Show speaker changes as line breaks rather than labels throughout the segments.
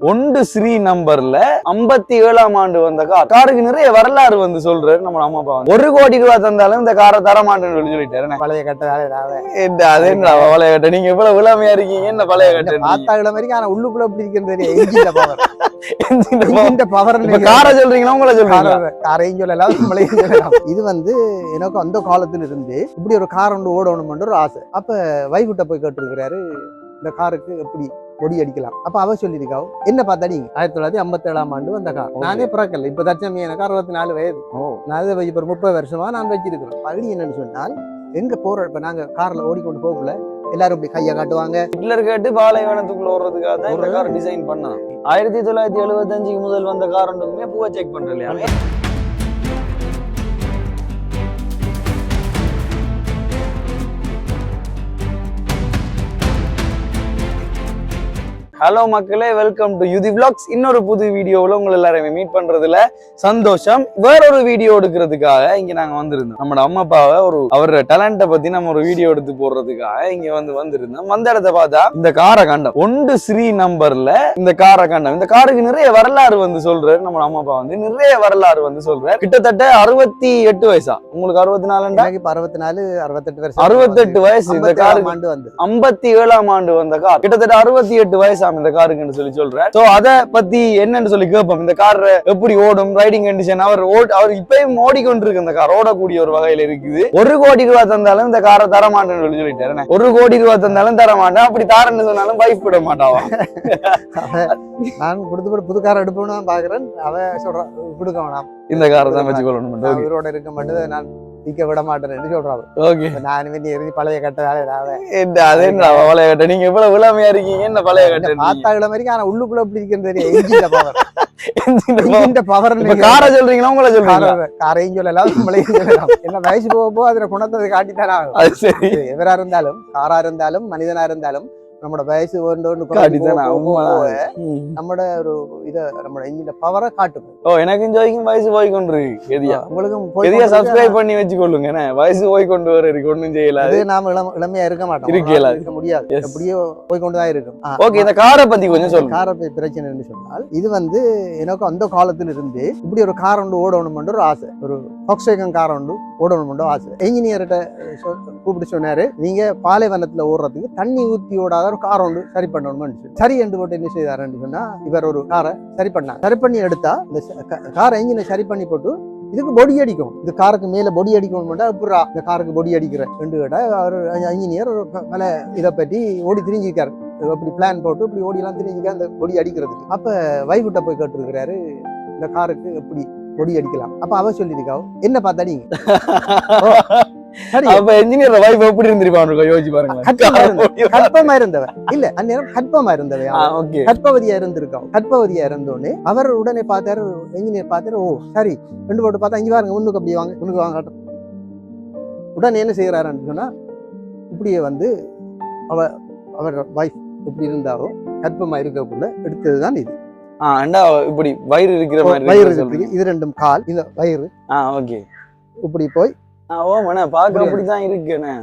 ஒன்று ஸ்ரீ நம்பர்ல ஐம்பத்தி ஏழாம் ஆண்டு வந்த கார். காருக்கு நிறைய வரலாறு வந்து சொல்றாரு நம்ம அம்மா அப்பா. ஒரு கோடி ரூபாய் தந்தாலும் இந்த காரை தர மாட்டேன்னு சொல்லி சொல்லிட்டாரு?
பழைய
என்ன, அது பழைய கட்ட? நீங்க இவ்வளவு விழாமையா இருக்கீங்க என்ன பழைய கட்ட?
பார்த்தா இள மாதிரி ஆனா உள்ளுக்குள்ள எப்படி என்ஜின் பவர்
காரை சொல்றீங்களா உங்களை
காரையும் சொல்லலாம் நம்மளையும் சொல்லலாம் இது வந்து எனக்கு அந்த காலத்துல இருந்து இப்படி ஒரு கார் ஒன்று ஓடணும்னு ஒரு ஆசை. அப்ப வைகுட்ட போய் கேட்டிருக்கிறாரு இந்த காருக்கு எப்படி கொடி அடிக்கலாம். அப்ப அவ சொல்லியிருக்கா என்ன பார்த்தா நீங்க ஆயிரத்தி தொள்ளாயிரத்தி ஐம்பத்தி ஏழாம் ஆண்டு வந்த கார் நானே பிறக்கல. இப்ப தச்சமி எனக்கு அறுபத்தி நாலு வயது நான் இப்ப ஒரு முப்பது வருஷமா நான் வச்சிருக்கிறேன் பகுதி என்னன்னு சொன்னால் எங்க போற இப்ப நாங்க கார்ல ஓடிக்கொண்டு போகல எல்லாரும் இப்படி கையை காட்டுவாங்க.
ஹிட்லர் கேட்டு பாலைவனத்துக்குள்ள ஓடுறதுக்காக தான் இந்த கார் டிசைன் பண்ணான். ஆயிரத்தி தொள்ளாயிரத்தி எழுபத்தஞ்சுக்கு முதல் வந்த கார் ஒன்றுக்குமே பூவை செக் பண்றேன் ஹலோ மக்களே வெல்கம் டு யுதி vlogs. இன்னொரு புது வீடியோவில் உங்களை எல்லாரையுமே மீட் பண்றதுல சந்தோஷம். வேறொரு வீடியோ எடுக்கிறதுக்காக இங்க நாங்க வந்திருந்தோம். நம்ம அம்மா அப்பாவை ஒரு அவரோட டேலண்ட்டை பத்தி நம்ம ஒரு வீடியோ எடுத்து போடுறதுக்காக இங்க வந்து வந்திருந்தோம். வந்த இடத்த பார்த்தா இந்த காரை கண்டம் ஒன்று ஸ்ரீ நம்பர்ல இந்த காரை கண்டம் இந்த காருக்கு நிறைய வரலாறு வந்து சொல்றாரு. நம்ம அம்மா அப்பா வந்து நிறைய வரலாறு வந்து சொல்றாரு. கிட்டத்தட்ட அறுபத்தி எட்டு வயசா? உங்களுக்கு அறுபத்தி நாலுண்டா?
எனக்கு இப்ப அறுபத்தி நாலு அறுபத்தெட்டு வருஷம்.
அறுபத்தெட்டு வயசு இந்த காருக்கு.
ஆண்டு வந்து.
ஐம்பத்தி ஏழாம் ஆண்டு வந்த கார். கிட்டத்தட்ட அறுபத்தி எட்டு வயசாம் இந்த காருக்குன்னு சொல்லி சொல்றாரு சோ அத பத்தி என்னன்னு சொல்லி கேட்போம். இந்த கார் எப்படி ஓடும் ரைடிங் கண்டிஷன் அவர் ஓட் அவர் இப்பயும் ஓடிக்கொண்டிருக்கு இந்த கார் ஓடக்கூடிய ஒரு வகையில இருக்குது. ஒரு கோடி ரூபாய் தந்தாலும் இந்த காரை தர மாட்டேன்னு சொல்லி சொல்லிட்டாரு? ஒரு கோடி ரூபாய் தந்தாலும் தர மாட்டேன் அப்படி தாரன்னு சொன்னாலும் விட மாட்டாவா?
நான் கொடுத்து புது கார் எடுப்போம்னு தான் பாக்குறேன். அவ சொல்றான் கொடுக்க வேணாம்.
இந்த காரை தான் வச்சுக்கொள்ளணும்
உயிரோட இருக்க மட்டும் நான் விற்க விட மாட்டேன்னு சொல்றான்
ஓகே.
நான் எரிஞ்சு பழைய
என்ன அது பழைய கட்ட? நீங்க இவ்வளவு விழாமையா இருக்கீங்க என்ன பழைய கட்ட
பார்த்தா இள மாதிரி ஆனா உள்ளுக்குள்ள எப்படி இருக்குன்னு தெரியும் பவர்
காரை சொல்றீங்களா உங்களை சொல்றீங்களா?
காரையும் சொல்லலாம் நம்மளையும் சொல்லலாம். என்ன வயசு போக போக அதுல குணத்தை காட்டித்தானே?
அது சரி.
எவரா இருந்தாலும் காரா இருந்தாலும் மனிதனா இருந்தாலும் இன்ஜின் பவரை காட்டும்
ஓ எனக்கு ஜோய்க்கும் வயசு போய் கொண்டிருக்கு எதியா
உங்களுக்கும் போய்
எதியா
கொண்டிருக்கு.
சப்ஸ்கிரைப் பண்ணி வச்சுக்கொள்ளுங்க என்ன வயசு போய் கொண்டு வர இருக்கு ஒண்ணும் செய்யல
அது நாம இளம் இளமையா இருக்க மாட்டோம்
இருக்க
ஒரு நாள்
இயலாது.
இருக்க முடியாது
Yes.
எப்படியோ போய் கொண்டுதான் இருக்கும் ஆ,
ஓகே இந்த காரை பத்தி கொஞ்சம் சொல்லுங்க
காரை பிரச்சனை சொன்னால் இது வந்து எனக்கு அந்த காலத்துல இருந்து இப்படி ஒரு கார் ஒன்று ஓடணும்னு ஒரு ஆசை ஒரு ஃபோக்ஸ்வேகன் கார் ஒன்று ஓடணுமெண்டோ ஆசை. என்ஜினியர்கிட்ட கூப்பிட்டு சொன்னார் நீங்கள் பாலைவனத்தில் ஓடுறதுக்கு தண்ணி ஊற்றி ஓடாத ஒரு கார் ஒன்று சரி பண்ணணும்னு சொல்லி. சரி என்று போட்டு என்ன செய்தாருன்னு சொன்னால் இவர் ஒரு காரை சரி பண்ணார். சரி பண்ணி எடுத்தா இந்த காரை என்ஜினை சரி பண்ணி போட்டு இதுக்கு பொடி அடிக்கும். இந்த காருக்கு மேல பொடி அடிக்கணும் அப்புறம் இந்த காருக்கு பொடி அடிக்கிறேன். ரெண்டு கேட்டா அவர் இன்ஜினியர் ஒரு மேல இதை பற்றி ஓடி திரிஞ்சிருக்காரு. அப்படி பிளான் போட்டு இப்படி ஓடிலாம் திரிஞ்சிருக்காரு அந்த பொடி அடிக்கிறதுக்கு. அப்ப வைகுட்ட போய் கேட்டிருக்கிறாரு இந்த காருக்கு எப்படி பொடி அடிக்கலாம். அப்ப அவ சொல்லியிருக்கா என்ன பார்த்தா நீங்க?
அப்ப என்ஜினியர் வைஃப் எப்படி இருந்திருப்பான் யோசிச்சு பாருங்க
கற்பமா இல்ல அந்நேரம் கற்பமா இருந்தவ
ஓகே
கற்பவதியா இருந்திருக்கோம் கற்பவதியா இருந்தோடனே அவர் உடனே பார்த்தாரு இன்ஜினியர் பார்த்தாரு ஓ சரி ரெண்டு போட்டு பார்த்தா இங்க பாருங்க முன்னுக்கு அப்படி வாங்க முன்னுக்கு வாங்க. உடனே என்ன செய்யறாருன்னு சொன்னா இப்படியே வந்து அவ அவர் வைஃப் எப்படி இருந்தாவோ கற்பமா இருக்கக்குள்ள எடுத்ததுதான் இது.
இப்படி வயிறு இருக்கிற மாதிரி
வயிறு
இருக்கு
இது ரெண்டும் கால் இந்த வயிறு.
ஆ ஓகே.
இப்படி போய்
ஓமண்ணே
புரியுது.
அப்படிதான் இருக்குண்ணே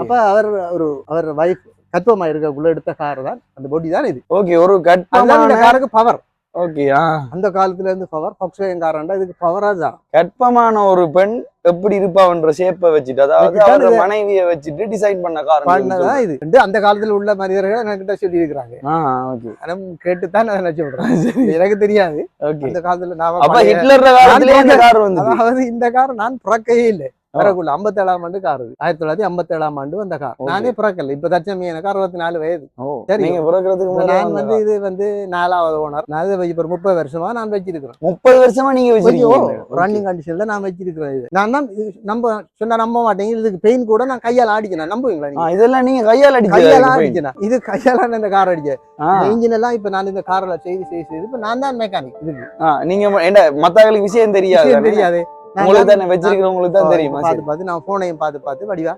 அப்ப அவர் ஒரு அவர் வைஃப் கற்பமா இருக்கக்குள்ள எடுத்த கார் தான். அந்த பொடி தான் இது.
ஓகே ஒரு கற்பமான
காருக்கு பவர்
ஓகே
அந்த காலத்துல இருந்து பவர் பக்ஸ்வேகன் காரண்டா இதுக்கு பவரா தான்
கற்பமான ஒரு பெண் எப்படி இருப்பாவன்ற ஷேப்பை வச்சுட்டு அதாவது அவரோட மனைவியை வச்சுட்டு டிசைன் பண்ண காரணம்
பண்ணதான் இது. ரெண்டு அந்த காலத்துல உள்ள மனிதர்கள் என்கிட்ட சொல்லி இருக்கிறாங்க
ஆ ஓகே
நான் கேட்டுத்தான் நான் சொல்றேன். எனக்கு தெரியாது. அந்த காலத்துல நான்
அப்ப ஹிட்லர் காலத்திலே இந்த கார் வந்து
அதாவது இந்த கார் நான் பிறக்கவே இல்லை. பிறகுள்ள ஐம்பத்தி ஏழாம் ஆண்டு கார் ஆயிரத்தி தொள்ளாயிரத்தி ஐம்பத்தி ஏழாம் ஆண்டு வந்த கார். நானே பிறக்கல. இப்ப தச்சமி எனக்கு அறுபத்தி நாலு வயது சரி.
நீங்க பிறக்கிறதுக்கு
நான் வந்து இது வந்து நாலாவது ஓனர். நான் இது இப்ப முப்பது வருஷமா நான் வச்சிருக்கிறேன்.
முப்பது வருஷமா நீங்க வச்சிருக்கீங்க.
ரன்னிங் கண்டிஷன்ல நான் வச்சிருக்கிறேன் இது. நான் தான் நம்ப சொன்னா நம்ப மாட்டேங்க இதுக்கு பெயின் கூட நான் கையால அடிக்கணும் நம்புவீங்களா நீங்க?
இதெல்லாம் நீங்க கையால்
கையால
அடிச்சு
அடிக்கணும் இது கையால இந்த கார் அடிச்சேன் இன்ஜின் எல்லாம் இப்ப நான் இந்த கார்ல செய்து செய்து இப்ப நான் தான் மெக்கானிக் இதுக்கு.
நீங்க என்ன மத்தவங்களுக்கு விஷயம் தெரியாது
தெரியாது.
உங்களுக்கு
தான்
வச்சிருக்கிறவங்களுக்கு தான் தெரியுமா?
பார்த்து பார்த்து நான் போனையும் பார்த்து பார்த்து வடிவா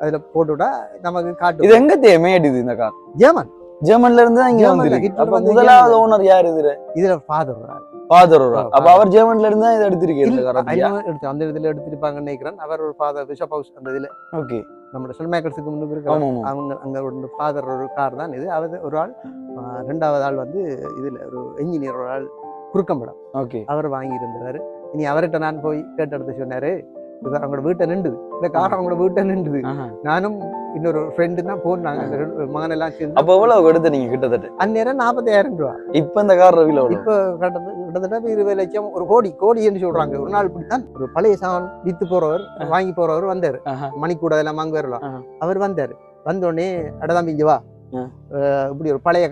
அதுல போட்டுவிட்டா நமக்கு
இது
காட்டு
எங்க தேமேடுது இந்த கார்.
ஜெர்மன்.
ஜெர்மன்ல இருந்து தான் இங்க வந்து முதலாவது ஓனர் யார் இதுல?
இதுல ஃபாதர்
ஃபாதர்
ஆ,
அப்ப. அவர் ஜெர்மன்ல இருந்து தான் இதை எடுத்திருக்கீங்க இந்த கார்
எடுத்து அந்த இதுல எடுத்திருப்பாங்கன்னு நினைக்கிறேன். அவர் ஒரு ஃபாதர் பிஷப் ஹவுஸ் அந்த இதுல.
ஓகே
நம்ம ஷெல்மேக்கர்ஸுக்கு முன்னுக்கு இருக்க அவங்க அங்க ஒரு ஃபாதர் ஒரு கார் தான் இது. அவர் ஒரு ஆள் ரெண்டாவது ஆள் வந்து இதுல ஒரு என்ஜினியர் ஒரு ஆள் குறுக்கம்படம்
ஓகே
அவர் வாங்கியிருந்தவர். இனி அவர்கிட்ட நான் போய் கேட்டெடுத்து சொன்னாரு. அவங்களோட வீட்டை நின்றுது. இந்த கார் அவங்களோட வீட்டை நின்றுது. நானும் இன்னொரு ஃப்ரெண்டு தான் போனாங்க அந்த ரெண்டு மகனெல்லாம் சேர்ந்து.
அப்ப எவ்வளவு எடுத்து நீங்க கிட்டத்தட்ட?
அந்நேரம் நாற்பத்தாயிரம் ரூபா.
இப்ப இந்த கார் ரவில
இப்போ கிட்டத்தட்ட இருபது லட்சம் ஒரு கோடி கோடின்னு சொல்றாங்க. ஒரு நாள் இப்படித்தான் ஒரு பழைய சாமான் வித்து போறவர் வாங்கி போறவர் வந்தாரு. மணிக்கூட எல்லாம் வாங்க வரலாம்
ஆஹா.
அவர் வந்தாரு. வந்த உடனே அடதாம்பி இங்க வா. இப்படி ஒரு பழைய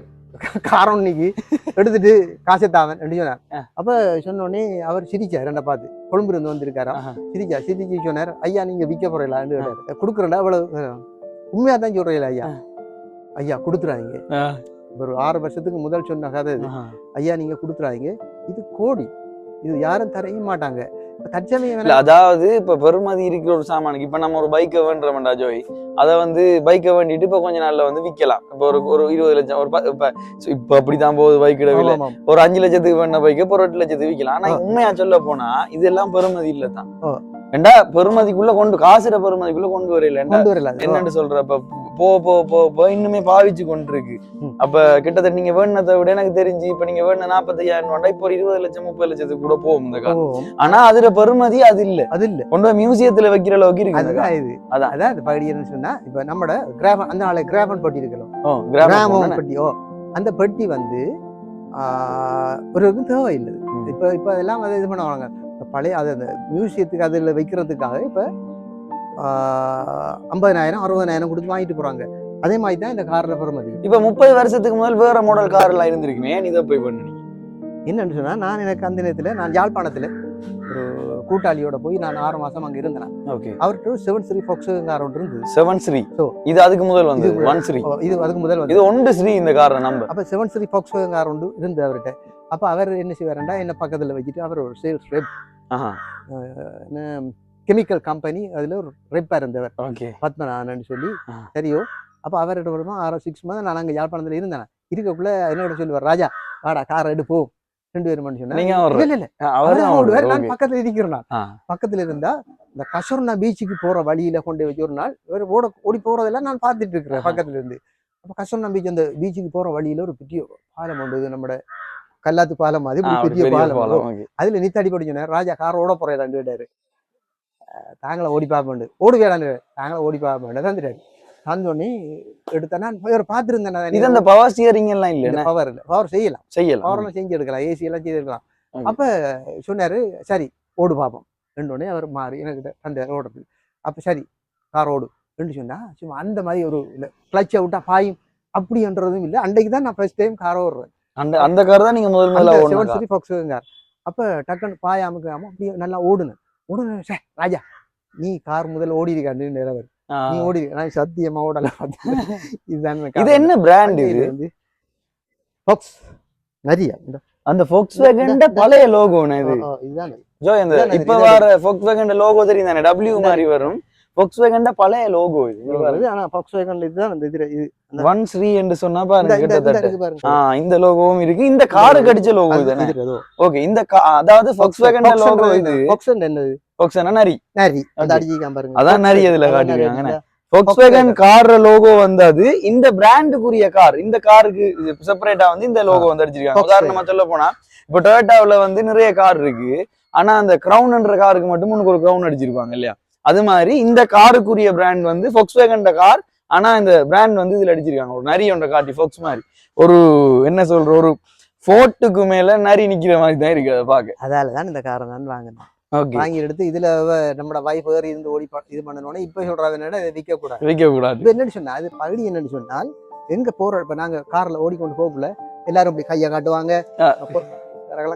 காரம் இன்னைக்கு. எடுத்துட்டு காசை தாவன் அப்படின்னு சொன்னார். அப்ப சொன்ன உடனே அவர் சிரிச்சார் என்ன பார்த்து. கொழும்புல இருந்து வந்திருக்காராம்.
ஆஹா.
சிரிச்சா சிரிச்சு சொன்னார் ஐயா நீங்க விற்க போறீங்களான்னு கேட்டாரு. கொடுக்குறேன்டா அவ்வளவு உண்மையா தான் சொல்றீங்களா ஐயா? ஐயா கொடுத்துறாங்க. ஒரு ஆறு வருஷத்துக்கு முதல் சொன்ன கதை இது. ஐயா நீங்க கொடுத்துறாங்க இது கோடி. இது யாரும் தரைய மாட்டாங்க. தற்சமயம்
அதாவது இப்ப பெருமதி இருக்கிற ஒரு சாமானுக்கு இப்ப நம்ம ஒரு பைக்கை வேண்டுறோம்டா ஜோய் அதை வந்து பைக்கை வேண்டிட்டு இப்ப கொஞ்ச நாள்ல வந்து விக்கலாம் இப்ப ஒரு ஒரு இருபது லட்சம் ஒரு இப்ப இப்ப அப்படித்தான் போகுது பைக் இடவில. ஒரு அஞ்சு லட்சத்துக்கு வேண்ட பைக்கை இப்போ ஒரு எட்டு லட்சத்துக்கு விக்கலாம் ஆனா. உண்மையா சொல்ல போனா இதெல்லாம் பெருமதி இல்ல தான்
ஆ.
ஏண்டா பெருமதிக்குள்ள கொண்டு காசுற பெருமதிக்குள்ள கொண்டு வரையில
கொண்டு வரல.
என்னன்னு சொல்ற இப்ப போ போ போ போ இன்னுமே பாவிச்சு கொண்டு இருக்கு
ம்.
அப்ப கிட்டத்தட்ட நீங்க வேணுனதை விட எனக்கு தெரிஞ்சு இப்ப நீங்க வேணும் நாற்பத்தையாயிரம் வேண்டாம் இப்போ இருபது லட்சம் முப்பது லட்சத்துக்கு கூட போகும் இந்த
ஓ,
ஆனா அதுல பெருமதி அது இல்ல.
அது இல்ல.
கொண்டு போய் மியூசியத்துல வைக்கிற அளவுக்கு இருக்கு
இது.
அதான்.
அதான் என்ன சொன்னா இப்ப நம்மட கிராமம் அந்த நாளை கிராமன் பெட்டி இருக்கலாம் கிராமம்
phone.
பெட்டி ஓ அந்த பெட்டி வந்து ஆஹ், ஒரு தேவையில்லை.
ம்.
இப்ப இப்ப அதெல்லாம் வந்து இது பண்ணுவாங்க. பழைய அது அந்த மியூசியத்துக்கு அதில் வைக்கிறதுக்காக இப்ப ஐம்பதனாயிரம் அறுபதனாயிரம் கொடுத்து வாங்கிட்டு போறாங்க. அதே மாதிரி தான் இந்த கார்ல பெறுமதி
இப்ப முப்பது வருஷத்துக்கு முதல் வேற மாடல் கார் எல்லாம் இருந்திருக்குமே ஏன் இதை போய் பண்ணீங்க
என்னன்னு சொன்னா நான் எனக்கு அந்த நேரத்துல நான் யாழ்ப்பாணத்துல ஒரு கூட்டாளியோட போய் நான் ஆறு மாசம் அங்க இருந்தேன்
ஓகே.
அவர்கிட்ட செவன் ஸ்ரீ ஃபோக்ஸ் கார் ஒன்று இருந்தது.
செவன் ஸ்ரீ
So,
இது அதுக்கு முதல் வந்து ஒன் ஸ்ரீ
இது அதுக்கு முதல் வந்து
இது ஒன்று ஸ்ரீ இந்த கார நம்பர்
அப்ப செவன் ஸ்ரீ ஃபோக்ஸ் கார் ஒன்று இருந்தது அவர்கிட்ட. அப்ப அவர் என்ன செய்வாருண்டா என்ன பக்கத்துல வச்சுட்டு அவர் ஒரு சேல்ஸ் ரெப் கெமிக்கல் கம்பெனி அதுல ஒரு ரெப்பா இருந்தவர். பத்மநாதன் சொல்லி. சரியோ. அப்ப அவர்கிட்ட வருமா ஆறு சிக்ஸ் மந்த் நான் அங்க யாழ்ப்பாணத்துல இருந்தேன். இருக்கக்குள்ள என்னோட சொல்லுவார் ராஜா வாடா கார் எடு போ. ரெண்டு பேரும் சொன்னேன் நான் பக்கத்துல இருக்கிறேன் நான்.
ஆ.
பக்கத்துல இருந்தா இந்த கஷர்னா பீச்சுக்கு போற வழியில கொண்டு வச்சு ஒரு நாள் ஓட ஓடி போறதெல்லாம் நான் பார்த்துட்டு இருக்கிறேன். பக்கத்துல இருந்து. அப்ப கஷர்னா பீச் அந்த பீச்சுக்கு போற வழியில ஒரு பெரிய பாலம் இது நம்மட கல்லாத்து பாலம்
ஒரு
பெரிய பாலம். அதுல நித்தாடி படி சொன்னார் ராஜா கார் ஓட போறேன் ரெண்டு கேட்டாரு அஹ் தாங்கள ஓடி பார்ப்பேன் ஓடுவேடான்னு தாங்கள ஓடி பார்ப்பேன் தந்துட்டாரு. தந்தோடனே எடுத்தேன் நான் ஒரு
இது
பார்த்துருந்தேன்
அந்த பவர் ஸ்டியரிங் எல்லாம் இல்ல
பவர் இல்லை. பவர் செய்யலாம்.
செய்யலாம்.
பவர்லாம் செஞ்சு எடுக்கலாம். ஏசி எல்லாம் செய்து எடுக்கலாம்.
Okay.
அப்ப சொன்னாரு சரி ஓடு பார்ப்போம் ரெண்டு உடனே அவர் மாறி எனக்கு அந்த ஓடுறது அப்ப சரி கார் ஓடு. ரெண்டு சொன்னா சும்மா அந்த மாதிரி ஒரு கிளச்சை விட்டா பாயும். அப்படின்றதும் இல்லை. அன்றைக்கு தான் நான் ஃபர்ஸ்ட் டைம் கார் ஓடுறேன்.
அந்த அந்த கார் தான் நீங்க முதல் முதல்ல
செவன் ஸ்ரீ ஃபாக்ஸ் கார் அப்ப டக்குன்னு பாயாமுக்காம அப்படியே நல்லா ஓடுனேன் ஓடுனேன் சே ராஜா நீ கார் முதல்ல ஓடி இருக்கான்னு நிலவர் நீ ஓடி இருக்க நான் சத்தியமா ஓடல இதுதான்
இது என்ன பிராண்ட்
இது? வந்து ஃபாக்ஸ் நிறைய.
அந்த Volkswagen பழைய லோகோன்னு இது?
இதுதான்
ஜோ இந்த இப்ப வர Volkswagen லோகோ தெரியும் தானே W மாதிரி வரும். Volkswagen பழைய லோகோ இது.
வருது ஆனா ஃபாக்ஸ் வேகன்ல இதுதான் அந்த இது
ஒன் ஸ்ரீ என்று சொன்னா பாருங்க கிட்டத்தட்ட. ஆ இந்த லோகோவும் இருக்கு. இந்த காருக்கு அடிச்ச லோகோ
இது.
ஓகே இந்த அதாவது
Fox
லோகோ இது.
ன்றது என்னது
Volkswagen நரி.
நரி. அந்த. அடிச்சிக்காம பாருங்க.
அதான். நரி
நரி
காட்டிருக்காங்க. Volkswagen. கார் லோகோ வந்தது இந்த பிராண்டுக்குரிய கார் இந்த காருக்கு செப்பரேட்டா வந்து இந்த லோகோ வந்து அடிச்சிருக்காங்க. உதாரணமா சொல்ல போனா இப்ப டொயோட்டாவுல வந்து நிறைய கார் இருக்கு. ஆனா அந்த கிரவுன்ன்ற காருக்கு மட்டும் முன்னுக்கு ஒரு கிரவுன் அடிச்சிருப்பாங்க இல்லையா? அது மாதிரி இந்த காருக்குரிய பிராண்ட் வந்து Volkswagen கார். ஆனா இந்த பிராண்ட் வந்து இதுல அடிச்சிருக்காங்க. ஒரு நரி ஒன்றை காட்டி ஃபோக்ஸ் மாதிரி. ஒரு என்ன சொல்ற ஒரு ஃபோர்ட்டுக்கு மேல நரி நிக்கிற மாதிரி தான் இருக்கு அதை பாக்க
அதால தான் இந்த காரை நான் வாங்கினேன். வாங்கி எடுத்து இதுல நம்மட வைஃப் ஏறி இருந்து ஓடி இது பண்ணனோடனே இப்ப சொல்றாங்க என்னடா இதை விற்க கூடாது
வைக்க கூடாது
இப்ப என்னன்னு சொன்னா அது பகுதி என்னன்னு சொன்னால் எங்க போற இப்ப நாங்க கார்ல ஓடிக்கொண்டு போகல எல்லாரும் இப்படி கையை காட்டுவாங்க.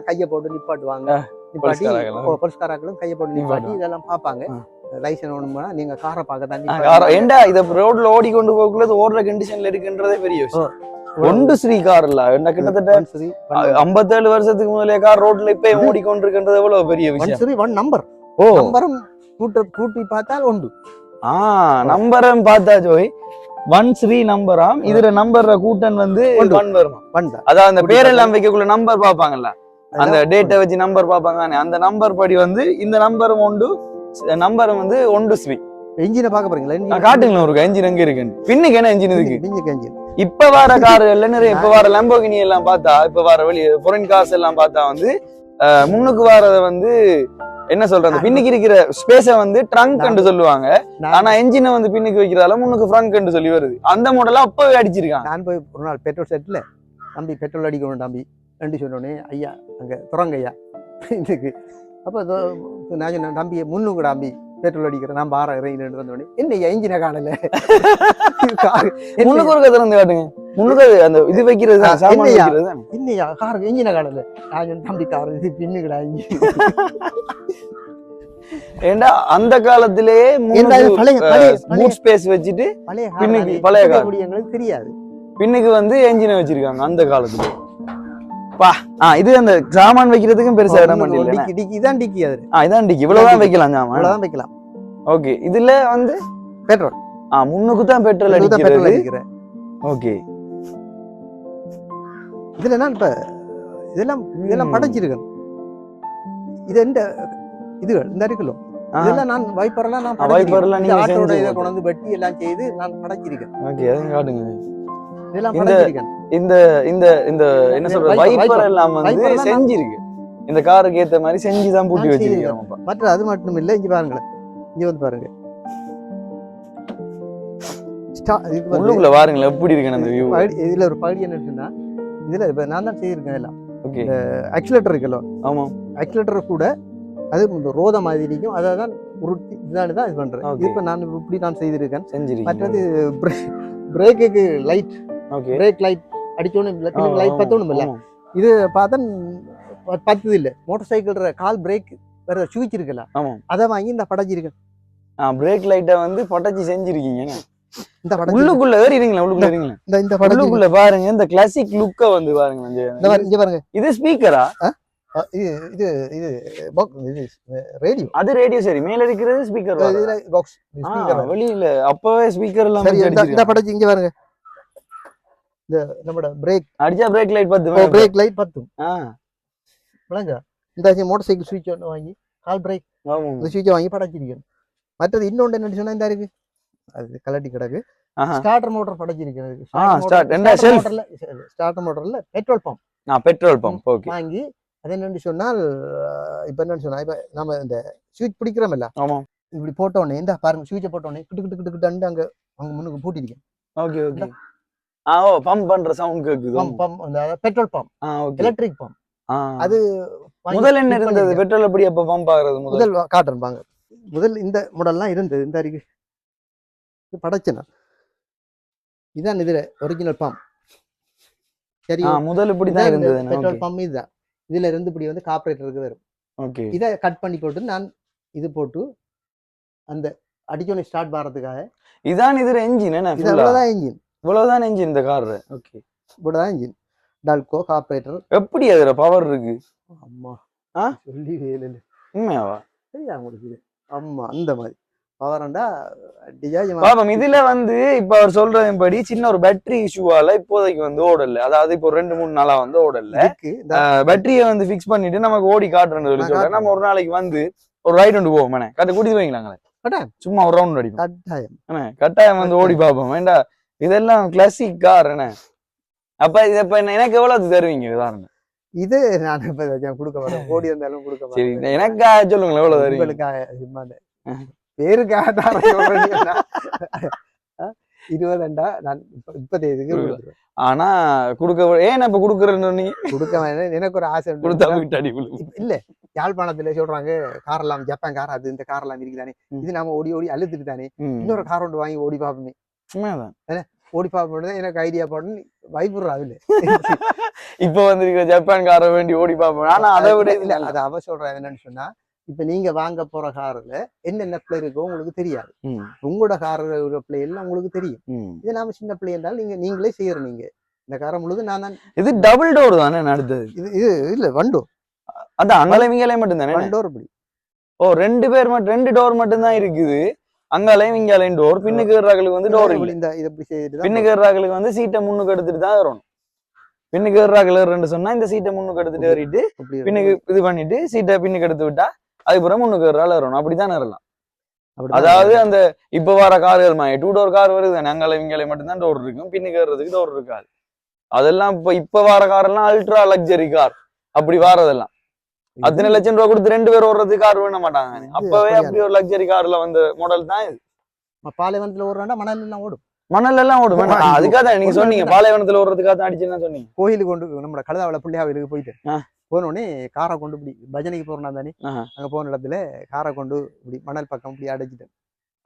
கையை போட்டு நிப்பாட்டுவாங்க. நிப்பாட்டி போலீஸ்காரங்களும் கையை போட்டு நிப்பாட்டி. இதெல்லாம் பார்ப்பாங்க.
ஆ.
லைசன்ஸ் வேணும்னா நீங்க காரை பார்க்க தான்
ஏண்டா இத ரோட்ல ஓடி கொண்டு போகக்குள்ள ஓடுற கண்டிஷன்ல இருக்குன்றதே பெரிய விஷயம். ஒன்று ஸ்ரீ கார் இல்ல. என்ன கிட்டத்தட்ட ஐம்பத்தேழு வருஷத்துக்கு முதலே கார் ரோட்ல இப்ப ஓடிக்கொண்டிருக்கின்றது எவ்வளவு பெரிய விஷயம்.
சரி ஒன் நம்பர்
ஓ.
நம்பரும் கூட்ட கூட்டி பார்த்தால் உண்டு
ஆ நம்பரும் பார்த்தா ஜோய். ஒன் ஸ்ரீ நம்பராம் இதுல நம்பர் கூட்டன் வந்து. ஒன் வருமா?
வந்தா
அதாவது அந்த பேரெல்லாம் வைக்கக்குள்ள நம்பர் பாப்பாங்கல்ல அந்த டேட்டை வச்சு நம்பர் பாப்பாங்க அந்த நம்பர் படி வந்து இந்த நம்பரும் உண்டு நம்பரும் வந்து ஒன்று ஸ்ரீ
என்ஜினை பார்க்க போறீங்களா?
நான் காட்டுங்களேன் ஒரு என்ஜின் எங்க இருக்குன்னு பின்னுக்கு என்ன என்ஜின் இருக்கு?
பிஞ்சுக்கு என்ஜின்
இப்ப வர கார்கள்ல நிறைய இப்ப வர லம்போகினி எல்லாம் பார்த்தா இப்ப வர வெளிய பொருள் காசு எல்லாம் பார்த்தா வந்து முன்னுக்கு வரத வந்து என்ன சொல்றது? பின்னுக்கு இருக்கிற ஸ்பேஸ வந்து ட்ரங்க் என்று சொல்லுவாங்க. ஆனா என்ஜினை வந்து பின்னுக்கு வைக்கிறதால முன்னுக்கு ஃப்ரங்க் என்று சொல்லி வருது. அந்த மாடலா அப்பவே அடிச்சிருக்காங்க
நான் போய் ஒரு நாள் பெட்ரோல் செட்டில் தம்பி பெட்ரோல் அடிக்கணும் தம்பி. ரெண்டு சொன்னோடனே ஐயா அங்கே துறங்க ஐயா இதுக்கு. அப்போ நான் சொன்னேன் தம்பி முன்னுக்கு தம்பி பெட்ரோல் அடிக்கிறேன். நான் பாரம் இறங்கிட்டு வந்தோடனே என்ன இன்ஜினை காணல.
முன்னுக்கு ஒரு திறந்து காட்டுங்க. முன்னுக்கு அந்த இது வைக்கிறது.
என்னையா? காருக்கு இன்ஜினை காணல. நான் தம்பி கார் இது பின்னுக்குடா
ஏண்டா அந்த காலத்திலேயே மூட் ஸ்பேஸ் வச்சுட்டு
பழைய
பின்னுக்கு,
கார்
பழைய.
எங்களுக்கு தெரியாது.
பின்னுக்கு வந்து என்ஜினை வச்சிருக்காங்க அந்த காலத்துல. பா ஆ இது அந்த சாமான் வைக்கிறதுக்கும் பெருசா இடம் பண்ணல
டிக்கி டிக்கி இதான் டிக்கி அது.
ஆ இதான் டிக்கி இவ்வளவுதான் வைக்கலாம் சாமான்.
அவ்வளோதான் வைக்கலாம்.
ஓகே இதுல வந்து
பெட்ரோல்.
ஆ முன்னுக்கு தான் பெட்ரோல்
பெட்ரோல்
அடிக்கிறது.
அடிக்கிறேன்
ஓகே.
இதுல நான் இப்ப இதெல்லாம் இதெல்லாம். படைச்சிருக்கேன் இது எந்த இதுகள் இந்த இருக்குல்ல இதெல்லாம் நான் வைப்பரெல்லாம் நான்
வைப்பரெல்லாம்
ஆட்டோட இதை கொண்டு வந்து வெட்டி எல்லாம் செய்து நான் படைச்சிருக்கேன்.
ஓகே அதையும் காட்டுங்க. இந்த- இந்த இந்த இந்த என்ன சொல்றது
வைப்பர்.
எல்லாம் வந்து செஞ்சிருக்கு. இந்த காருக்கு ஏத்த மாதிரி செஞ்சு தான் பூட்டி
நான்
வச்சிருக்கோம்ப்பா
மற்ற அது மட்டும் இல்ல இங்க பாருங்களேன் இங்க வந்து பாருங்க.
உள்ளுக்குள்ள பாருங்களேன் எப்படி இருக்கு அந்த வியூ
இதுல ஒரு பகுதி என்ன இருக்குன்னா இதுல இப்ப நான் தான் செய்திருக்கேன் எல்லாம்
ஓகே
ஆக்சிலேட்டர் இருக்குல்ல?
ஆமா.
ஆக்சிலேட்டர் கூட அது ரோத மாதிரி இருக்கும் அதை தான் உருட்டி இதான தான் இது பண்றேன். இப்ப நான் இப்படி நான் செய்திருக்கேன்.
செஞ்சிருக்கீங்க.
மற்றது பிரேக்குக்கு லைட் பிரேக் லைட் அடிச்சோன்னு லைட் பத்தணும் இல்ல. இது பார்த்தா பத்துது இல்ல. மோட்டார் சைக்கிள் கால் பிரேக் வேற சுவிச் இருக்குல்ல. அதை வாங்கி இந்த படைச்சிருக்கேன்
பிரேக் லைட்டை வந்து பட்டாச்சி செஞ்சிருக்கீங்க
இந்த படைச்சு
உள்ளுக்குள்ள ஏறிங்களா உள்ளுக்குள்ள ஏறிங்களா
இந்த இந்த
உள்ளுக்குள்ள பாருங்க இந்த கிளாசிக் லுக்க வந்து பாருங்க
இந்த இங்க பாருங்க.
இது ஸ்பீக்கரா
இது இது இது இது ரேடியோ
அது ரேடியோ சரி. மேல இருக்கிறது ஸ்பீக்கர்
பாக்ஸ் ஸ்பீக்கர்
வெளியில அப்பவே ஸ்பீக்கர் எல்லாம்
இந்த. படைச்சு இங்க பாருங்க. இந்த நம்மட பிரேக்
அடிச்சா பிரேக் லைட் பத்து
பிரேக் லைட் பத்தும். விளங்க? இந்த மோட்டார் சைக்கிள் சுவிட்ச் ஒன்று வாங்கி கால் பிரேக் சுவிட்சை வாங்கி படைச்சிருக்கேன் மற்றது இன்னொன்று என்ன சொன்னா இந்த இருக்கு அது கலட்டி கிடக்கு. ஸ்டார்டர் மோட்டார் படைச்சிருக்கிறது? Starter மோட்டர்ல petrol pump
petrol pump okay
வாங்கி அது என்னன்னு சொன்னால் இப்ப என்னன்னு சொன்னா இப்ப நம்ம இந்த சுவிட்ச் பிடிக்கிறோம்ல
ஆமா.
இப்படி போட்டோடனே இந்த பாருங்க சுவிட்சை போட்டோடனே கிட்டு கிட்டு கிட்டு கிட்டு அங்க அங்க முன்னுக்கு பூட்டிருக்கேன்.
Okay okay. ஆ ஓ பம்ப் பண்ற சவுண்ட் கேக்குது.
பம்ப் பம்ப் அந்த பெட்ரோல் பம்ப்
ஆ ஓகே
எலக்ட்ரிக் பம்ப்
ஆ.
அது
முதல்ல என்ன இருந்தது. பெட்ரோல் எப்படி அப்ப பம்ப் ஆகுறது முதல்?
முதல் காட்டுறேன் பாங்க முதல் இந்த மாடல்லாம் இருந்தது இந்த அருகு இது படைச்சனா இதான் இதுல ஒரிஜினல் பம்ப் சரி
முதல் இப்படி தான் இருந்தது
பெட்ரோல் பம்ப் இதுதான். இதுல இருந்து இப்படி வந்து கார்பரேட்டருக்கு வரும்.
ஓகே
இதை கட் பண்ணி போட்டு நான் இது போட்டு அந்த அடிச்சோடனே ஸ்டார்ட் பாடுறதுக்காக
இதான் இதுல என்ஜின் என்ன
இது
full-ஆ?
இன்ஜின்
இவ்வளவுதான் என்ஜின் இந்த கார் ஓகே
இவ்வளவுதான் இன்ஜின் டல்கோ கார்பரேட்டர்
எப்படி அதுல பவர் இருக்கு?
அம்மா.
ஆ?
சொல்லி வேலை
உண்மையாவா?
சரியா உங்களுக்கு ஆமா அந்த மாதிரி. பவரண்டா
பாப்போம் இதுல வந்து இப்ப அவர் சொல்றதின்படி சின்ன ஒரு பேட்டரி இஷ்யூவால இப்போதைக்கு வந்து ஓடல. அதாவது இப்போ ரெண்டு மூணு நாளா வந்து ஓடல. பேட்டரியை வந்து ஃபிக்ஸ் பண்ணிட்டு நமக்கு ஓடி காட்டுறேன்னு சொல்லி சொல்றேன். நம்ம ஒரு நாளைக்கு வந்து ஒரு ரைட் ஒன்று போவோம் கட்டு கூட்டி வைங்களாங்களே
கட்டாயம்.
சும்மா ஒரு ரவுண்ட் அடிப்போம்.
கட்டாயம்.
கட்டாயம் வந்து ஓடி பார்ப்போம். வேண்டா. இதெல்லாம் கிளாசிக் கார் என்ன? அப்ப இது இப்ப எனக்கு எவ்வளவு தருவீங்க உதாரணம்?
இது நான் இப்ப கொடுக்க மாட்டேன். ஓடி இருந்தாலும் கொடுக்க
சரி
மாட்டேன்
எனக்கா சொல்லுங்களேன் எவ்வளவு தருவீங்க?
உங்களுக்காக பேருக்காக தான் இருபதுண்டா? நான் இப்ப-.
ஆனா குடுக்க ஏன் இப்ப குடுக்கறேன்னு நீ
கொடுக்க எனக்கு ஒரு ஆசை.
கொடுத்தா விட்டு அடி விழும்.
இப்ப இல்ல. யாழ்ப்பாணத்துல சொல்றாங்க கார் எல்லாம் ஜப்பான் கார் அது இந்த கார் எல்லாம் இருக்குதானே. இது நாம ஓடி ஓடி அழுத்துட்டு தானே. இன்னொரு கார் ஒன்று வாங்கி ஓடி பார்ப்போமே
உண்மையாதான்.
ஓடி பார்ப்போம் எனக்கு ஐடியா போடணும் பயப்படுறா அதுல
இப்ப வந்திருக்கிற ஜப்பான் காரை வேண்டி ஓடி பார்ப்போம். ஆனா அதை விட
இல்ல அது அவ சொல்ற என்னன்னு சொன்னா இப்ப நீங்க வாங்க போற கார்ல என்னென்ன பிளே இருக்கோ உங்களுக்கு தெரியாது. உங்களோட கார் பிளே எல்லாம் உங்களுக்கு தெரியும். இது நாம சின்ன பிள்ளை என்றால் நீங்க நீங்களே செய்யற நீங்க. இந்த காரை முழுது நான் தான்
இது டபுள் டோர் தானே அடுத்தது?
இது இது இல்ல வண்டோர்
அதான் அங்கலை இங்கலை மட்டும் தானே
வண்டோர் இப்படி.
ஓ ரெண்டு பேர் மட்டும் ரெண்டு டோர் மட்டும் தான் இருக்குது. அங்காலையும் இங்காலையும் டோர் பின்னுக்கு ஏறாங்களுக்கு வந்து டோர் பின்னுக்கு ஏறாங்களுக்கு வந்து சீட்டை முன்னுக்கு எடுத்துட்டு தான் வரணும் பின்னுக்கு ஏறாக்கள் ரெண்டு சொன்னா இந்த சீட்டை முன்னுக்கு எடுத்துட்டு ஏறிட்டு பின்னுக்கு இது பண்ணிட்டு சீட்டை பின்னுக்கு எடுத்து விட்டா அதுக்கப்புறம் முன்னுக்கு ஏறால வரணும் அப்படிதான் ஏறலாம். அதாவது அந்த இப்ப வர கார்கள் மாதிரி டூ டோர் கார் வருது நாங்கள இவங்கள மட்டும்தான் டோர் இருக்கும். பின்னுக்கு வர்றதுக்கு டோர் இருக்காது. அதெல்லாம் இப்ப இப்ப வர கார் எல்லாம் அல்ட்ரா லக்ஸரி கார் அப்படி வாரதெல்லாம் அத்தனை லட்சம் ரூபாய் கொடுத்து ரெண்டு பேர் ஓடுறதுக்கு கார் வேண மாட்டாங்க. அப்பவே? அப்படி ஒரு லக்ஸரி கார்ல வந்த மாடல் தான் இது.
பாலைவனத்துல ஓடுறாண்டா மணல் எல்லாம் ஓடும்.
மணல் எல்லாம் ஓடும் அதுக்காக தான் நீங்க சொன்னீங்க. பாலைவனத்துல ஓடுறதுக்காக தான் அடிச்சுன்னு சொன்னீங்க.
கோயிலுக்கு கொண்டு நம்ம கழுதாவள பிள்ளையாவிலுக்கு போயிட்டு. போனோடனே காரை கொண்டு இப்படி பஜனைக்கு போறோம்னா தானே. அங்க போன இடத்துல காரை கொண்டு இப்படி மணல் பக்கம் இப்படி அடைச்சிட்டேன்.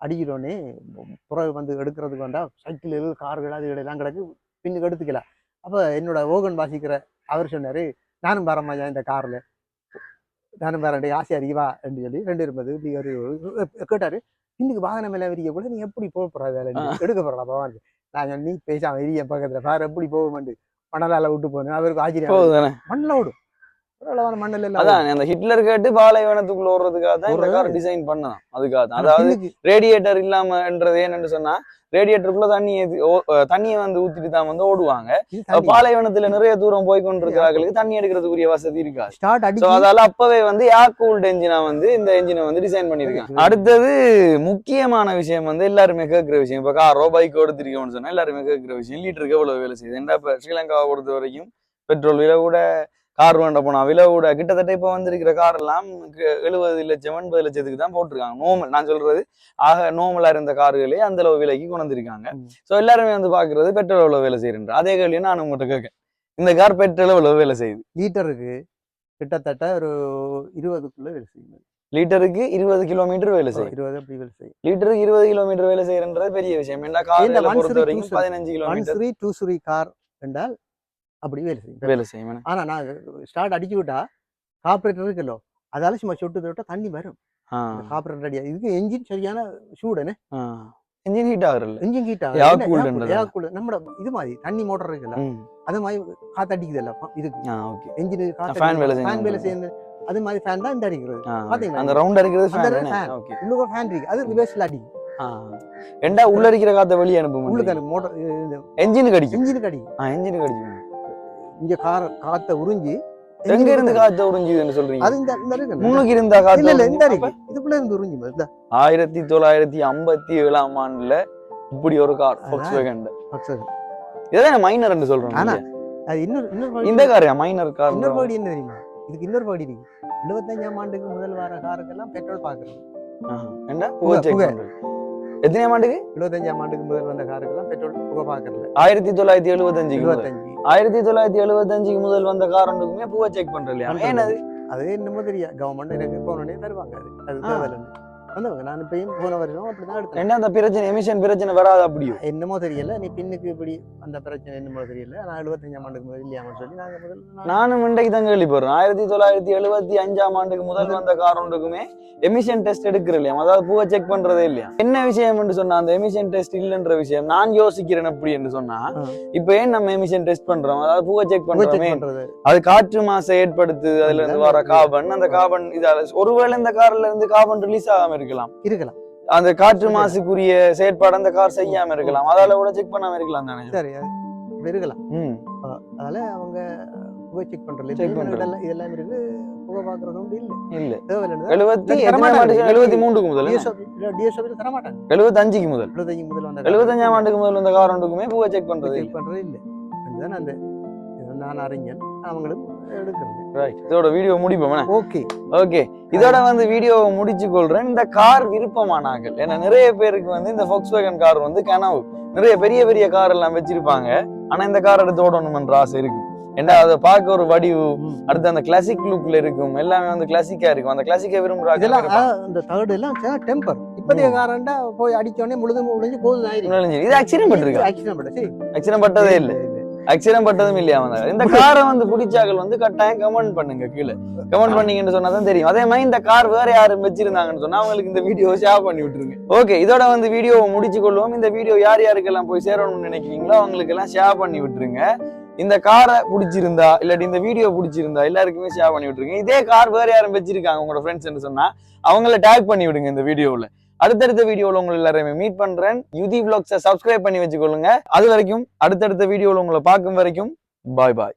அடிக்கிறோடனே புறகு வந்து எடுக்கிறதுக்கு வந்தா சைக்கிள் கார்கள் அது எல்லாம் கிடக்கு. பின்னுக்கு எடுத்துக்கல. அப்ப என்னோட ஓகன் வாசிக்கிற அவர் சொன்னாரு நானும் வரமாஜா இந்த கார்ல. நானும் வரேன் ஆசையா இருக்கு வா என்று சொல்லி ரெண்டு இருப்பது இப்படி ஒரு கேட்டாரு. இன்னைக்கு வாகனம் மேல விரிக்க கூட நீ எப்படி போக போற வேலை? எடுக்க போறா பவான். நான் நீ பேசாம விரிய பக்கத்துல பாரு எப்படி போகுமாண்டு மணலால விட்டு போனேன். அவருக்கு ஆச்சரியம். மண்ணில் ஓடும் எல்லாம்
அதான் அந்த ஹிட்லர் கேட்டு பாலைவனத்துக்குள்ள ஓடுறதுக்காக தான் இந்த கார் டிசைன் பண்ணலாம் அதுக்காக. அதாவது ரேடியேட்டர் இல்லாமன்றது என்னன்னு சொன்னா ரேடியேட்டருக்குள்ள தண்ணி ஏத்தி- ஓ- அஹ் தண்ணியை வந்து ஊத்திட்டு தான் வந்து ஓடுவாங்க. பாலைவனத்துல நிறைய தூரம் போய் கொண்டிருக்கிறார்களுக்கு தண்ணி எடுக்கிறதுக்குரிய வசதி இருக்காது. அதால அப்பவே வந்து ஏர் கூல்டு என்ஜினா வந்து இந்த என்ஜினை வந்து டிசைன் பண்ணிருக்காங்க. அடுத்தது முக்கியமான விஷயம் வந்து எல்லாருமே கேட்கிற விஷயம். இப்ப காரோ பைக் எடுத்திருக்கோம்னு சொன்னா எல்லாருமே கேட்கிற விஷயம். லிட்டருக்கு எவ்வளவு வேலை செய்யுது? ஏன்னா இப்ப ஸ்ரீலங்காவை பொறுத்த வரைக்கும் பெட்ரோல் விலை கூட கார் வேண்ட போனா விலை கூட கிட்டத்தட்ட இப்ப வந்திருக்கிற கார் எல்லாம் எழுபது லட்சம் எண்பது லட்சத்துக்கு தான் போட்டிருக்காங்க. நோமல் நான் சொல்றது ஆக நோமலா இருந்த கார்களே அந்த அளவு விலைக்கு கொண்டு வந்திருக்காங்க. சோ எல்லாருமே வந்து பாக்குறது பெட்ரோல் எவ்வளவு வேலை செய்யறன்ற அதே கேள்வியை நான் உங்கள்கிட்ட கேட்கேன் இந்த கார் பெட்ரோல் எவ்வளவு வேலை செய்யுது?
லீட்டருக்கு கிட்டத்தட்ட ஒரு இருபதுக்குள்ள வேலை செய்யும்.
லிட்டருக்கு இருபது கிலோமீட்டர் வேலை செய்யும்.
இருபது அப்படி வேலை செய்யும்.
லிட்டருக்கு இருபது கிலோமீட்டர் வேலை செய்யறன்றது பெரிய விஷயம். என்ன
one
பொறுத்த வரைக்கும். பதினஞ்சு கிலோமீட்டர்
டூ ஸ்ரீ கார் என்றால் அப்படி வேலை செய்யும்
வேலை செய்யும் என்ன?
ஆனா நான் ஸ்டார்ட் அடிச்சு விட்டா கார்பரேட்டர் இருக்குல்லோ அதால சும்மா சொட்டு தொட்டா தண்ணி வரும்
ஆ,
கார்பரேட்டர் அடியா இதுக்கு என்ஜின் சரியான சூடுன்னு.
இன்ஜின் ஹீட் ஆகுறல்ல
என்ஜின் ஹீட்
cooled ன்றதா?
ஆகும் நம்ம இது மாதிரி தண்ணி மோட்டர் இருக்குல்ல. அது மாதிரி காத்து அடிக்குது இல்ல இதுக்கு
ஆ, okay.
என்ஜின்
fan வேலை
ஃபேன் வேலை. செய்யுது அது மாதிரி ஃபேன் தான் இந்த அடிக்கிறது பாத்தீங்களா?
அந்த ரவுண்ட் அடிக்கிறது. என்ன? Okay.
உள்ளுக்கு ஃபேன் இருக்கு அது ரிவர்ஸ்ல அடிக்கும்
ஆ. ரெண்டா உள்ள அடிக்கிற காத்த வெளியே அனுப்பும்
உள்ளுக்கு மோட்டர்
என்ஜினுக்கு அடிக்கும்
இன்ஜினுக்கு அடிக்கும்
ஆ, என்ஜினுக்கு அடிக்கும்
இங்க கார காத்த உறிஞ்சி
எங்க இருந்து காத்த உறிஞ்சுதுன்னு சொல்றீங்க.
அது இந்த
முன்னுக்கு இருந்தா காத்து
இல்ல இல்ல இந்த. இருக்கு இதுக்குள்ள இருந்து உறிஞ்சி இந்த.
ஆயிரத்தி தொள்ளாயிரத்தி ஐம்பத்தி ஏழாம் ஆண்டுல இப்படி ஒரு கார்
அதான்.
ஃபோக்ஸ் வேகன்
boxer.
இதான் மைனர் சொல்றேன்
ஆனா. அது இன்னொரு இன்னொரு
இந்த கார் மைனர் கார்
இன்னொரு பகுதி என்ன தெரியுமா? இதுக்கு இன்னொரு பகுதி இருக்கு. எழுபத்தஞ்சாம் ஆண்டுக்கு முதல் வர காருக்கெல்லாம் பெட்ரோல் பாக்குறது
என்ன?
புகை,
செக்
புகை.
பண்றது எத்தனை ஆண்டுக்கு?
எழுபத்தஞ்சாம் ஆண்டுக்கு முதல் வந்த காருக்கெல்லாம் பெட்ரோல் புகை பாக்குறது
ஆயிரத்தி தொள்ளாயிரத்தி எழுபத்தஞ்சுக்கு முதல்.
எழுபத்தஞ்சு
ஆயிரத்தி தொள்ளாயிரத்தி எழுபத்தஞ்சுக்கு முதல் வந்த கார் ஒன்றுக்குமே புகை செக் பண்றது இல்லையா. ஏனது
அது என்னமோ தெரியா கவர்மெண்ட் எனக்கு போனோடனே தருவாங்க. அது அது வந்தவங்க நான் இப்பயும் போன வருஷம் அப்படிதான் எடுத்தேன்.
என்ன அந்த பிரச்சனை எமிஷன் பிரச்சனை வராது அப்படியோ?
என்னமோ தெரியல. நீ பின்னுக்கு இப்படி அந்த பிரச்சனை என்னமோ தெரியல. நான் எழுபத்தஞ்சாம் ஆண்டுக்கு முதல் இல்லையாமன்னு சொல்லி நாங்க முதல்ல நான்
நானும் இன்றைக்கு தான் கேள்விப்படுறேன். ஆயிரத்தி தொள்ளாயிரத்தி எழுபத்தி அஞ்சாம் ஆண்டுக்கு முதல் வந்த கார் ஒன்றுக்குமே எமிஷன் டெஸ்ட் எடுக்கிற இல்லையா? அதாவது பூவை செக் பண்றதே இல்லையா? என்ன விஷயம் என்று சொன்னா அந்த எமிஷன் டெஸ்ட் இல்லைன்ற விஷயம் நான் யோசிக்கிறேன் எப்படி என்று சொன்னா. இப்ப ஏன் நம்ம எமிஷன் டெஸ்ட் பண்றோம்? அதாவது பூவை செக் பண்றோமே. அது காற்று மாசை ஏற்படுத்துது. அதுல இருந்து வர கார்பன் அந்த கார்பன் இதால ஒருவேளை இந்த கார்ல இருந்து கார்பன் ரிலீஸ் ஆகாம இருக்கலாம்.
இருக்கலாம்.
அந்த காற்று. மாசுக்குரிய செயற்பாடு அந்த கார் செய்யாம இருக்கலாம். அதால கூட செக் பண்ணாம இருக்கலாம் தானே?
சரி இருக்கலாம்.
ம்.
அதனால அவங்க புகை செக் பண்றது இப்ப
பண்றது.
இதெல்லாம் இருக்கு. புகை பாக்குறது உண்டு இல்ல.
இல்ல. எழுபத்தி மூன்றுக்கு முதல்
டிஎஸ்ஓபியில் தர மாட்டாங்க
எழுபத்தஞ்சுக்கு முதல்.
எழுபத்தஞ்சு முதல் வந்த
எழுபத்தஞ்சாம் ஆண்டுக்கு முதல் வந்த கார் ஒன்றுக்குமே பூவை செக் பண்றது
செக் பண்றது இல்ல. அதுதான் அந்த நான் அறிஞன். அவங்களும் எடுக்கிறது.
ரைட் இதோட வீடியோ முடிப்போம்
ஓகே
ஓகே இதோட வந்து வீடியோவை முடிச்சு கொள்றேன் இந்த கார் விருப்பமானாக்கள் ஏன்னா நிறைய பேருக்கு வந்து இந்த ஃபோக்ஸ் வேகன் கார் வந்து கனவு. நிறைய பெரிய பெரிய கார் எல்லாம் வச்சிருப்பாங்க. ஆனா இந்த கார் எடுத்து ஓடணும்ன்ற ஆசை இருக்கு. ஏன்னா அதை பார்க்க ஒரு வடிவு அடுத்து அந்த கிளாசிக் லுக்ல இருக்கும். எல்லாமே வந்து கிளாசிக்கா இருக்கும். அந்த கிளாசிக்கை விரும்புறாங்க
இதெல்லாம் இந்த தேர்ட் எல்லாம் டெம்பர் இப்போதைய காரண்டா போய் அடிச்சோடனே முழுதும் முடிஞ்சு போதும்
இது ஆக்சிடென்ட் பட்டிருக்கா?
ஆக்சிடென்ட் பட்ட சரி.
ஆக்சிடென்ட் பட்டதே இல்ல. அக்சிடம் பட்டதும் இல்லையா வந்தாங்க இந்த காரை வந்து பிடிச்சாக்கள் வந்து கட்டாயம் கமெண்ட் பண்ணுங்க கீழே. கமெண்ட் பண்ணீங்கன்னு சொன்னா தான் தெரியும். அதே மாதிரி இந்த கார் வேற யாரும் வச்சிருந்தாங்கன்னு சொன்னா அவங்களுக்கு இந்த வீடியோ ஷேர் பண்ணி விட்டுருங்க. ஓகே இதோட வந்து வீடியோவை முடிச்சு கொள்வோம். இந்த வீடியோ யார் யாருக்கெல்லாம் போய் சேரணும்னு நினைக்கிறீங்களோ அவங்களுக்கு எல்லாம் ஷேர் பண்ணி விட்டுருங்க. இந்த காரை பிடிச்சிருந்தா இல்லாட்டி இந்த வீடியோ பிடிச்சிருந்தா எல்லாருக்குமே ஷேர் பண்ணி விட்டுருங்க. இதே கார் வேற யாரும் வச்சிருக்காங்க உங்களோட ஃப்ரெண்ட்ஸ் சொன்னா அவங்கள டேக் பண்ணி விடுங்க இந்த வீடியோவில் அடுத்தடுத்த வீடியோவில் உங்களை எல்லாரையுமே மீட் பண்றேன். யுதி vlogs-அ சப்ஸ்கிரைப் பண்ணி வச்சுக்கொள்ளுங்க. அது வரைக்கும் அடுத்தடுத்த வீடியோவில் உங்களை பார்க்கும் வரைக்கும் பாய் பாய்